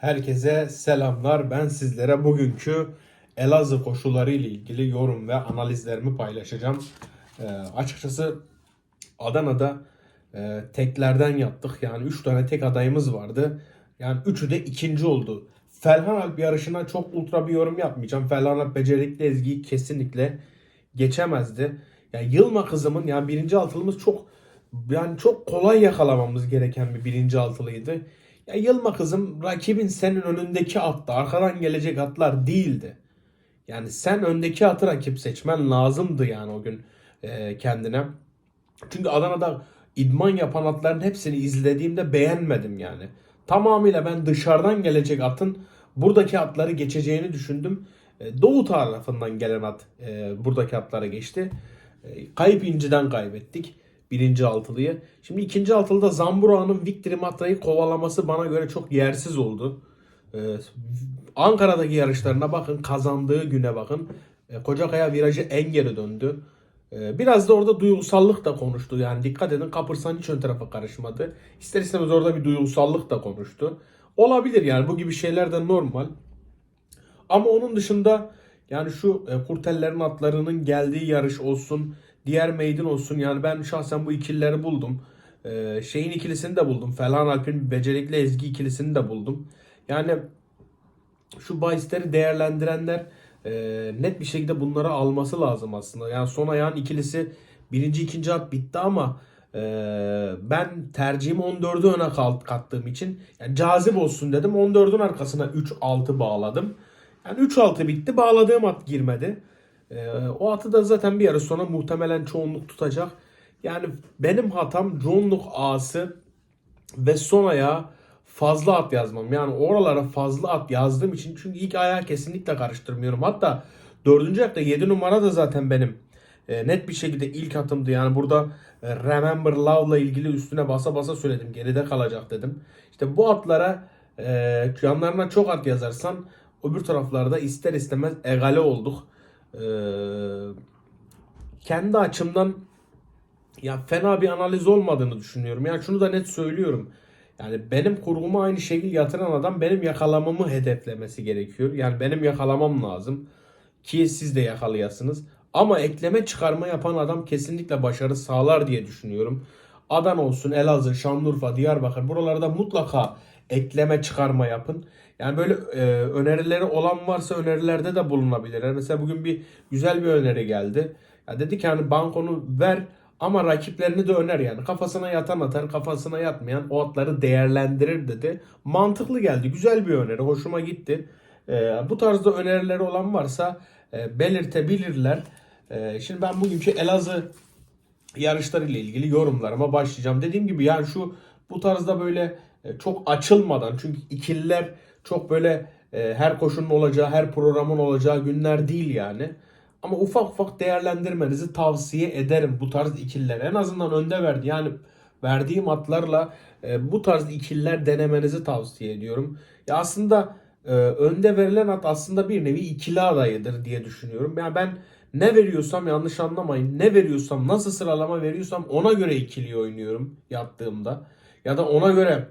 Herkese selamlar. Ben sizlere bugünkü Elazığ koşuları ile ilgili yorum ve analizlerimi paylaşacağım. Ee, açıkçası Adana'da e, teklerden yaptık. Yani 3 tane tek adayımız vardı. Yani üçü de ikinci oldu. Felhan Alp yarışına çok ultra bir yorum yapmayacağım. Felhan Alp becerikli ezgiyi kesinlikle geçemezdi. Yani Yılma kızımın yani birinci altılımız çok yani çok kolay yakalamamız gereken bir birinci altılıydı. Ya Yılma kızım rakibin senin önündeki atta arkadan gelecek atlar değildi. Yani sen öndeki atı rakip seçmen lazımdı yani o gün e, kendine. Çünkü Adana'da idman yapan atların hepsini izlediğimde beğenmedim yani. Tamamıyla ben dışarıdan gelecek atın buradaki atları geçeceğini düşündüm. E, Doğu tarafından gelen at e, buradaki atlara geçti. E, Kayıp inciden kaybettik birinci altılıyı. Şimdi ikinci altılıda Zamburoğan'ın Victory Matra'yı kovalaması bana göre çok yersiz oldu. E, Ankara'daki yarışlarına bakın, kazandığı güne bakın. E, Kocakaya virajı en geri döndü. E, Biraz da orada duygusallık da konuştu. Yani dikkat edin Kapırsan hiç ön tarafa karışmadı. İster istemez orada bir duygusallık da konuştu. Olabilir yani bu gibi şeyler de normal. Ama onun dışında yani şu e, kurtellerin atlarının geldiği yarış olsun, diğer maiden olsun. Yani ben şahsen bu ikilileri buldum. E, şeyin ikilisini de buldum. Felhan Alp'in becerikli Ezgi ikilisini de buldum. Yani şu bahisleri değerlendirenler e, net bir şekilde bunları alması lazım aslında. Yani son ayağın ikilisi birinci ikinci at bitti ama e, ben tercihimi 14'ü öne kattığım için yani cazip olsun dedim. 14'ün arkasına 3-6 bağladım. Yani 3-6 bitti. Bağladığım at girmedi. E, o atı da zaten bir yarı sonra muhtemelen çoğunluk tutacak. Yani benim hatam çoğunluk ağası ve son ayağa fazla at yazmam. Yani oralara fazla at yazdığım için çünkü ilk ayağı kesinlikle karıştırmıyorum. Hatta dördüncü ayakta 7 numara da zaten benim e, net bir şekilde ilk atımdı. Yani burada e, Remember Love'la ilgili üstüne basa basa söyledim. Geride kalacak dedim. İşte bu atlara e, yanlarına çok at yazarsan öbür taraflarda ister istemez egale olduk. E, kendi açımdan ya fena bir analiz olmadığını düşünüyorum. Yani şunu da net söylüyorum. Yani benim kurgumu aynı şekil yatıran adam benim yakalamamı hedeflemesi gerekiyor. Yani benim yakalamam lazım. Ki siz de yakalayasınız. Ama ekleme çıkarma yapan adam kesinlikle başarı sağlar diye düşünüyorum. Adana olsun, Elazığ, Şanlıurfa, Diyarbakır buralarda mutlaka ekleme çıkarma yapın. Yani böyle e, önerileri olan varsa önerilerde de bulunabilirler. Mesela bugün bir güzel bir öneri geldi. Ya dedi ki hani bankonu ver ama rakiplerini de öner yani. Kafasına yatan atar, kafasına yatmayan o atları değerlendirir dedi. Mantıklı geldi. Güzel bir öneri. Hoşuma gitti. Ee, bu tarzda önerileri olan varsa e, belirtebilirler. Ee, şimdi ben bugünkü Elazığ yarışlarıyla ilgili yorumlarıma başlayacağım. Dediğim gibi yani şu bu tarzda böyle e, çok açılmadan çünkü ikililer çok böyle e, her koşunun olacağı, her programın olacağı günler değil yani. Ama ufak ufak değerlendirmenizi tavsiye ederim bu tarz ikililer. En azından önde verdi. Yani verdiğim atlarla e, bu tarz ikililer denemenizi tavsiye ediyorum. Ya aslında e, önde verilen at aslında bir nevi ikili adayıdır diye düşünüyorum. Yani ben ne veriyorsam yanlış anlamayın. Ne veriyorsam nasıl sıralama veriyorsam ona göre ikili oynuyorum yattığımda. Ya da ona göre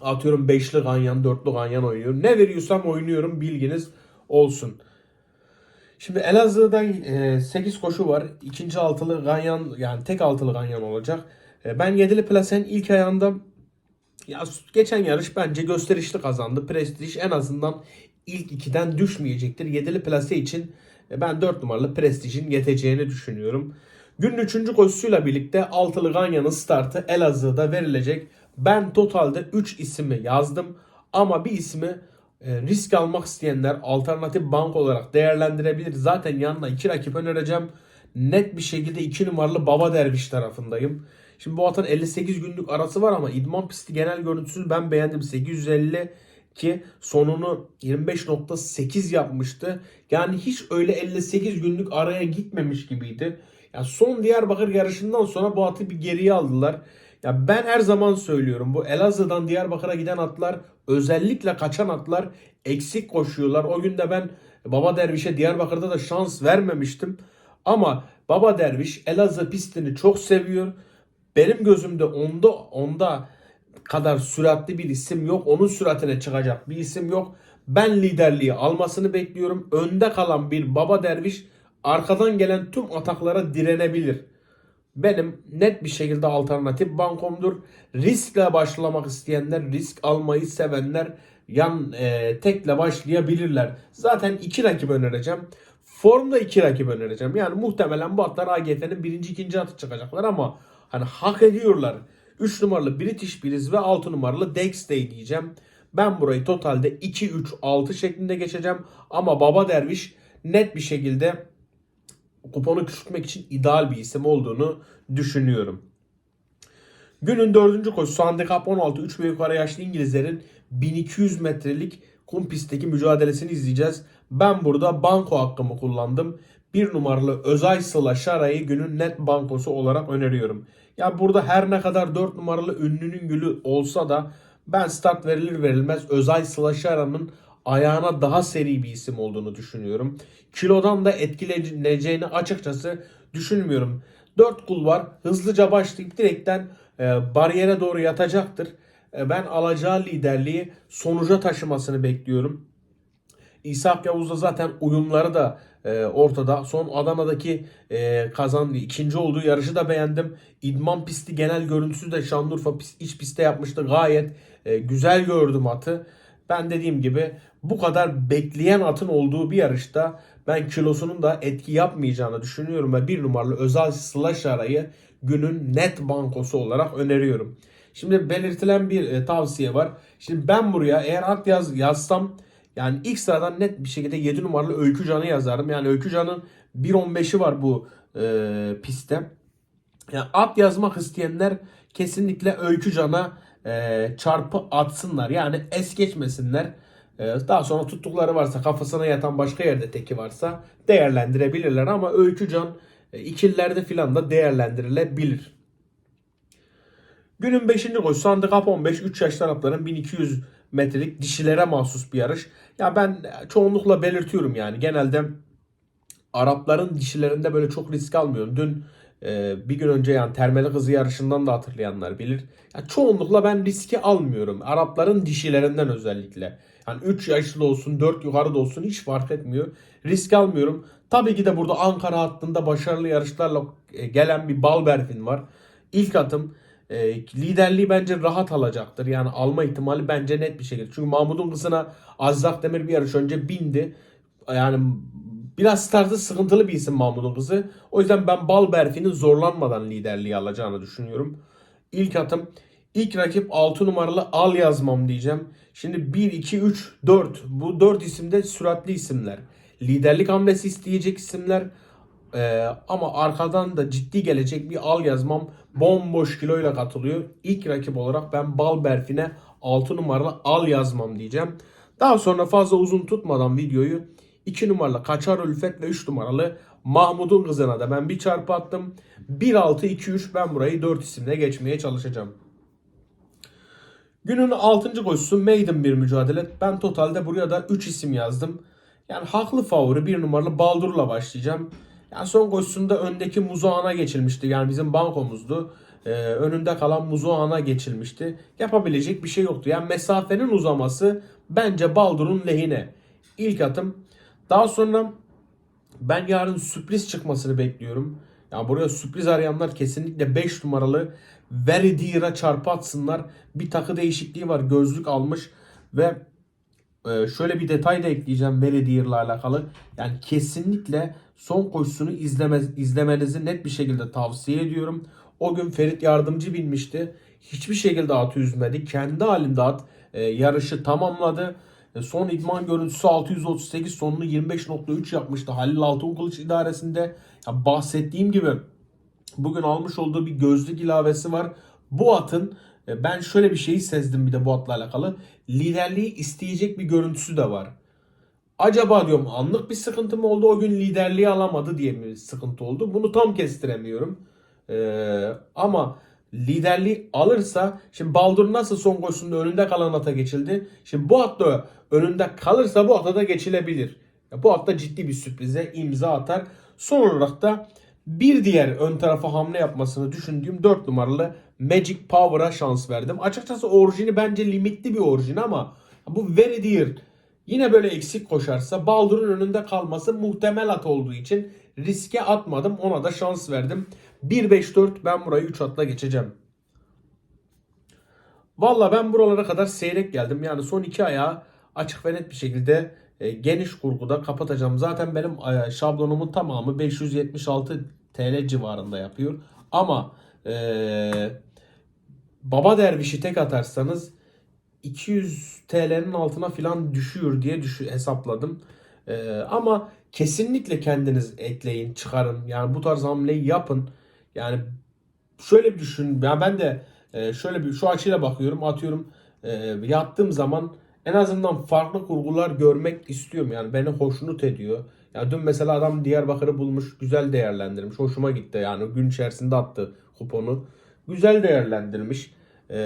atıyorum beşli ganyan, dörtlü ganyan oynuyorum. Ne veriyorsam oynuyorum bilginiz olsun. Şimdi Elazığ'da 8 koşu var. İkinci altılı ganyan yani tek altılı ganyan olacak. E, Ben yedili plasenin ilk ayağında ya geçen yarış bence gösterişli kazandı. Prestij en azından ilk ikiden düşmeyecektir. Yedili plase için e, ben 4 numaralı Prestij'in yeteceğini düşünüyorum. Günün 3. koşusuyla birlikte altılı ganyanın startı Elazığ'da verilecek. Ben totalde 3 ismi yazdım ama bir ismi e, risk almak isteyenler alternatif bank olarak değerlendirebilir. Zaten yanına iki rakip önereceğim. Net bir şekilde 2 numaralı Baba Derviş tarafındayım. Şimdi bu atın 58 günlük arası var ama idman pisti genel görüntüsünü ben beğendim. 850 ki sonunu 25.8 yapmıştı. Yani hiç öyle 58 günlük araya gitmemiş gibiydi. Ya son Diyarbakır yarışından sonra bu atı bir geriye aldılar. Ya ben her zaman söylüyorum bu Elazığ'dan Diyarbakır'a giden atlar özellikle kaçan atlar eksik koşuyorlar. O gün de ben Baba Derviş'e Diyarbakır'da da şans vermemiştim. Ama Baba Derviş Elazığ pistini çok seviyor. Benim gözümde onda onda kadar süratli bir isim yok. Onun süratine çıkacak bir isim yok. Ben liderliği almasını bekliyorum. Önde kalan bir baba derviş arkadan gelen tüm ataklara direnebilir. Benim net bir şekilde alternatif bankomdur. Riskle başlamak isteyenler, risk almayı sevenler yan e, tekle başlayabilirler. Zaten iki rakip önereceğim. Formda iki rakip önereceğim. Yani muhtemelen bu atlar AGF'nin birinci ikinci atı çıkacaklar ama hani hak ediyorlar. 3 numaralı British Breeze ve 6 numaralı Dexday diyeceğim. Ben burayı totalde 2-3-6 şeklinde geçeceğim. Ama Baba Derviş net bir şekilde kuponu küçültmek için ideal bir isim olduğunu düşünüyorum. Günün dördüncü koşusu handikap 16 3 ve yukarı yaşlı İngilizlerin 1200 metrelik kum pistteki mücadelesini izleyeceğiz. Ben burada banko hakkımı kullandım. Bir numaralı Özay Sıla Şara'yı günün net bankosu olarak öneriyorum. Ya burada her ne kadar 4 numaralı ünlünün gülü olsa da ben start verilir verilmez Özay Sıla Şara'nın ayağına daha seri bir isim olduğunu düşünüyorum. Kilodan da etkileyeceğini açıkçası düşünmüyorum. 4 kul var. Hızlıca başlayıp direkten e, bariyere doğru yatacaktır. E, ben alacağı liderliği sonuca taşımasını bekliyorum. İshak Yavuz'da zaten uyumları da e, ortada. Son Adana'daki e, kazan ikinci olduğu yarışı da beğendim. İdman pisti genel görüntüsü de Şanlıurfa pist, iç pistte yapmıştı. Gayet e, güzel gördüm atı. Ben dediğim gibi bu kadar bekleyen atın olduğu bir yarışta ben kilosunun da etki yapmayacağını düşünüyorum ve bir numaralı özel slash arayı günün net bankosu olarak öneriyorum. Şimdi belirtilen bir e, tavsiye var. Şimdi ben buraya eğer at yaz yazsam yani ilk sıradan net bir şekilde 7 numaralı Öykü Can'ı yazarım. Yani Öykü Can'ın 1.15'i var bu e, pistte. Yani at yazmak isteyenler kesinlikle Öykü Can'a e, çarpı atsınlar. Yani es geçmesinler. E, daha sonra tuttukları varsa kafasına yatan başka yerde teki varsa değerlendirebilirler. Ama Öykü Can e, ikililerde filan da değerlendirilebilir. Günün 5. koşusu handikap 15 3 yaş tarafların 1200 metrelik dişilere mahsus bir yarış. Ya ben çoğunlukla belirtiyorum yani genelde Arapların dişilerinde böyle çok risk almıyorum. Dün e, bir gün önce yani termeli hızı yarışından da hatırlayanlar bilir. Ya çoğunlukla ben riski almıyorum. Arapların dişilerinden özellikle. Yani 3 yaşlı olsun 4 yukarıda olsun hiç fark etmiyor. Risk almıyorum. Tabii ki de burada Ankara hattında başarılı yarışlarla e, gelen bir Balberfin var. İlk atım e, liderliği bence rahat alacaktır. Yani alma ihtimali bence net bir şekilde. Çünkü Mahmut'un kızına Azzak Demir bir yarış önce bindi. Yani biraz startı sıkıntılı bir isim Mahmut'un kızı. O yüzden ben Balberfi'nin zorlanmadan liderliği alacağını düşünüyorum. İlk atım. İlk rakip 6 numaralı al yazmam diyeceğim. Şimdi 1, 2, 3, 4. Bu 4 isim de süratli isimler. Liderlik hamlesi isteyecek isimler. Ee, ama arkadan da ciddi gelecek bir al yazmam bomboş kiloyla katılıyor. İlk rakip olarak ben bal berfine 6 numaralı al yazmam diyeceğim. Daha sonra fazla uzun tutmadan videoyu 2 numaralı Kaçar Ülfet ve 3 numaralı Mahmud'un kızına da ben bir çarpı attım. 1-6-2-3 ben burayı 4 isimle geçmeye çalışacağım. Günün 6. koşusu maiden bir mücadele. Ben totalde buraya da 3 isim yazdım. Yani haklı favori bir numaralı Baldur'la başlayacağım. Yani son koşusunda öndeki Muzoğan'a geçilmişti. Yani bizim bankomuzdu. Ee, önünde kalan Muzoğan'a geçilmişti. Yapabilecek bir şey yoktu. Yani mesafenin uzaması bence Baldur'un lehine. İlk atım. Daha sonra ben yarın sürpriz çıkmasını bekliyorum. Yani buraya sürpriz arayanlar kesinlikle 5 numaralı Very Dear'a çarpı atsınlar. Bir takı değişikliği var. Gözlük almış ve ee, şöyle bir detay da ekleyeceğim Very Dear'la alakalı. Yani kesinlikle son koşusunu izleme, izlemenizi net bir şekilde tavsiye ediyorum. O gün Ferit Yardımcı binmişti. Hiçbir şekilde atı üzmedi. Kendi halinde at e, yarışı tamamladı. E, son idman görüntüsü 638 sonunu 25.3 yapmıştı. Halil Altınkılıç idaresinde. Ya bahsettiğim gibi bugün almış olduğu bir gözlük ilavesi var. Bu atın e, ben şöyle bir şeyi sezdim bir de bu atla alakalı. Liderliği isteyecek bir görüntüsü de var. Acaba diyorum anlık bir sıkıntı mı oldu o gün liderliği alamadı diye mi sıkıntı oldu? Bunu tam kestiremiyorum. Ee, ama liderliği alırsa şimdi Baldur nasıl son koşusunda önünde kalan ata geçildi. Şimdi bu at da önünde kalırsa bu ata da geçilebilir. Bu at da ciddi bir sürprize imza atar. Son olarak da Bir diğer ön tarafa hamle yapmasını düşündüğüm 4 numaralı Magic Power'a şans verdim. Açıkçası orijini bence limitli bir orijin ama bu Very Dear yine böyle eksik koşarsa Baldur'un önünde kalması muhtemel at olduğu için riske atmadım. Ona da şans verdim. 1-5-4 ben burayı 3 atla geçeceğim. Valla ben buralara kadar seyrek geldim. Yani son iki ayağı açık ve net bir şekilde e, geniş kurguda kapatacağım. Zaten benim e, şablonumun tamamı 576 TL civarında yapıyor. Ama e, Baba Derviş'i tek atarsanız 200 TL'nin altına falan düşüyor diye düşü hesapladım. E, ama kesinlikle kendiniz ekleyin, çıkarın. Yani bu tarz hamleyi yapın. Yani şöyle bir düşün. Ya ben de e, şöyle bir şu açıyla bakıyorum. Atıyorum e, yattığım zaman en azından farklı kurgular görmek istiyorum. Yani beni hoşnut ediyor. Ya dün mesela adam Diyarbakır'ı bulmuş, güzel değerlendirmiş. Hoşuma gitti yani gün içerisinde attı kuponu. Güzel değerlendirmiş. E,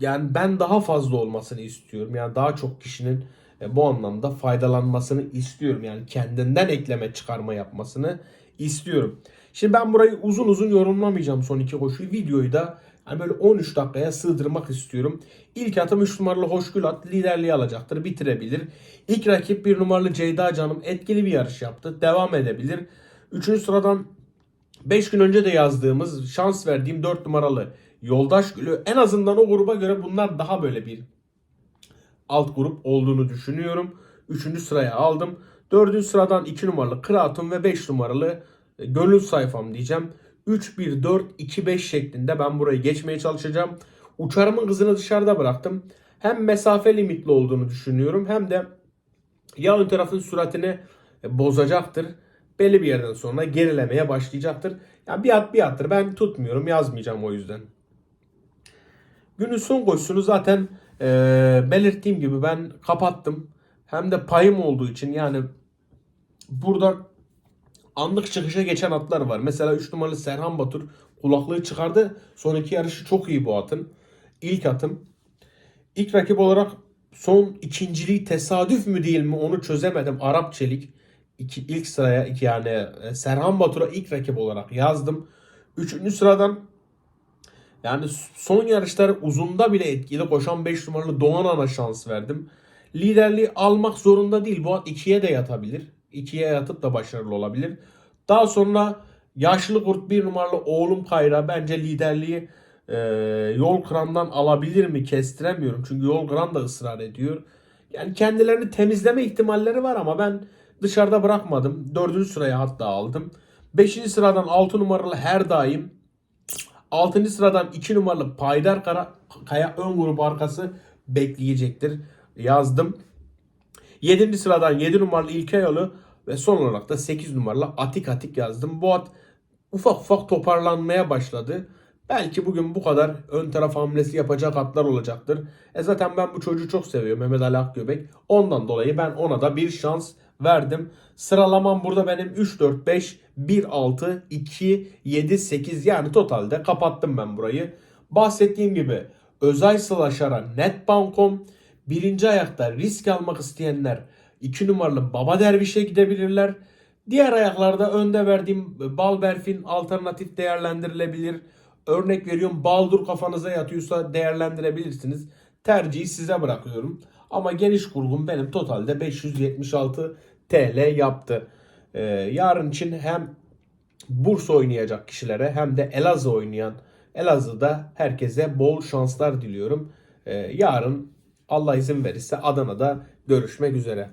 yani ben daha fazla olmasını istiyorum. Yani daha çok kişinin e, bu anlamda faydalanmasını istiyorum. Yani kendinden ekleme çıkarma yapmasını istiyorum. Şimdi ben burayı uzun uzun yorumlamayacağım son iki koşuyu. Videoyu da hani böyle 13 dakikaya sığdırmak istiyorum. İlk atım 3 numaralı Hoşgül at liderliği alacaktır. Bitirebilir. İlk rakip 1 numaralı Ceyda Canım etkili bir yarış yaptı. Devam edebilir. Üçüncü sıradan 5 gün önce de yazdığımız şans verdiğim 4 numaralı Yoldaş Gülü en azından o gruba göre bunlar daha böyle bir alt grup olduğunu düşünüyorum. Üçüncü sıraya aldım. Dördüncü sıradan 2 numaralı Kıratun ve 5 numaralı e, Gönül sayfam diyeceğim. 3-1-4-2-5 şeklinde ben burayı geçmeye çalışacağım. Uçarımın hızını dışarıda bıraktım. Hem mesafe limitli olduğunu düşünüyorum hem de ya ön tarafın süratini e, bozacaktır. Belli bir yerden sonra gerilemeye başlayacaktır. Yani bir at bir attır. Ben tutmuyorum yazmayacağım o yüzden. Günün son koşusunu zaten e, belirttiğim gibi ben kapattım. Hem de payım olduğu için yani burada anlık çıkışa geçen atlar var. Mesela 3 numaralı Serhan Batur kulaklığı çıkardı. Son iki yarışı çok iyi bu atın. İlk atım. İlk rakip olarak son ikinciliği tesadüf mü değil mi onu çözemedim. Arap Çelik iki, ilk sıraya iki yani e, Serhan Batur'a ilk rakip olarak yazdım. Üçüncü sıradan yani son yarışlar uzunda bile etkili koşan 5 numaralı Doğan Ana şans verdim. Liderliği almak zorunda değil. Bu at 2'ye de yatabilir. 2'ye yatıp da başarılı olabilir. Daha sonra yaşlı kurt 1 numaralı oğlum Kayra bence liderliği e, yol kırandan alabilir mi kestiremiyorum. Çünkü yol kıran da ısrar ediyor. Yani kendilerini temizleme ihtimalleri var ama ben dışarıda bırakmadım. Dördüncü sıraya hatta aldım. Beşinci sıradan 6 numaralı her daim 6. sıradan 2 numaralı Paydar Kara, Kaya ön grup arkası bekleyecektir. Yazdım. 7. sıradan 7 numaralı İlke Yolu ve son olarak da 8 numaralı Atik Atik yazdım. Bu at ufak ufak toparlanmaya başladı. Belki bugün bu kadar ön taraf hamlesi yapacak atlar olacaktır. E zaten ben bu çocuğu çok seviyorum Mehmet Ali Akgöbek. Ondan dolayı ben ona da bir şans verdim. Sıralamam burada benim 3, 4, 5, 1, 6, 2, 7, 8 yani totalde kapattım ben burayı. Bahsettiğim gibi Özay Slaşar'a Netbank.com birinci ayakta risk almak isteyenler 2 numaralı Baba Derviş'e gidebilirler. Diğer ayaklarda önde verdiğim Balberfin alternatif değerlendirilebilir. Örnek veriyorum Baldur kafanıza yatıyorsa değerlendirebilirsiniz. Tercihi size bırakıyorum. Ama geniş kurgum benim totalde 576 TL yaptı. Ee, yarın için hem Bursa oynayacak kişilere hem de Elazığ oynayan Elazığ'da herkese bol şanslar diliyorum. Ee, yarın Allah izin verirse Adana'da görüşmek üzere.